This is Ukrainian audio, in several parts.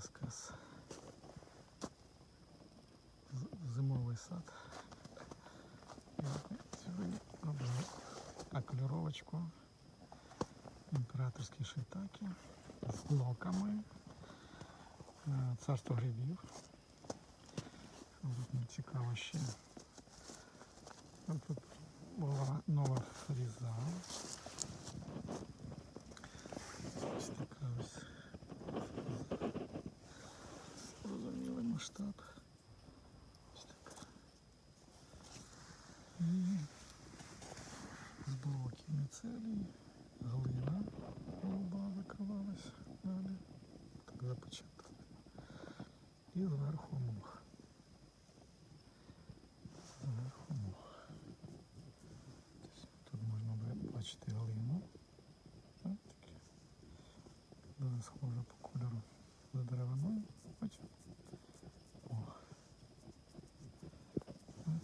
вилазка з з- зимовий сад. І от ми Сьогодні робимо окуліровочку імператорські шитаки з локами. Е, Царство грибів. Що тут мені цікаво ще. От Тут була нова масштаб. Ось така. І з блоків міцелій, глина голуба викривалась далі. Так запечатали. І зверху мох. Зверху мох. Тобто Тут можна би бачити глину. Так, таке. Дуже схоже по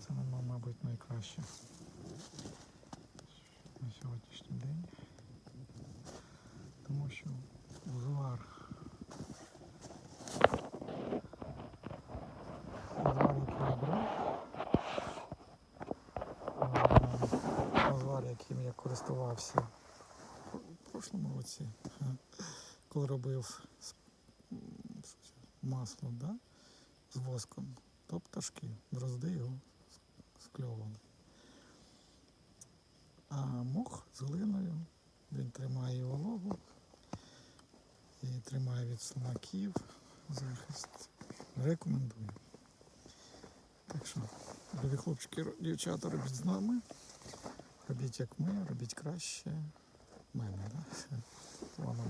Це, мабуть, найкраще на сьогоднішній день. Тому що узвар узвар, який я брав, узвар, яким я користувався в прошлому році, коли робив масло да, з воском, то пташки, дрозди його скльовували. А мох з глиною, він тримає вологу і тримає від слимаків захист. Рекомендую. Так що, любі хлопчики, дівчата, робіть з нами. Робіть як ми, робіть краще мене. Да? Вона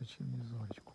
Вечірню зоречку.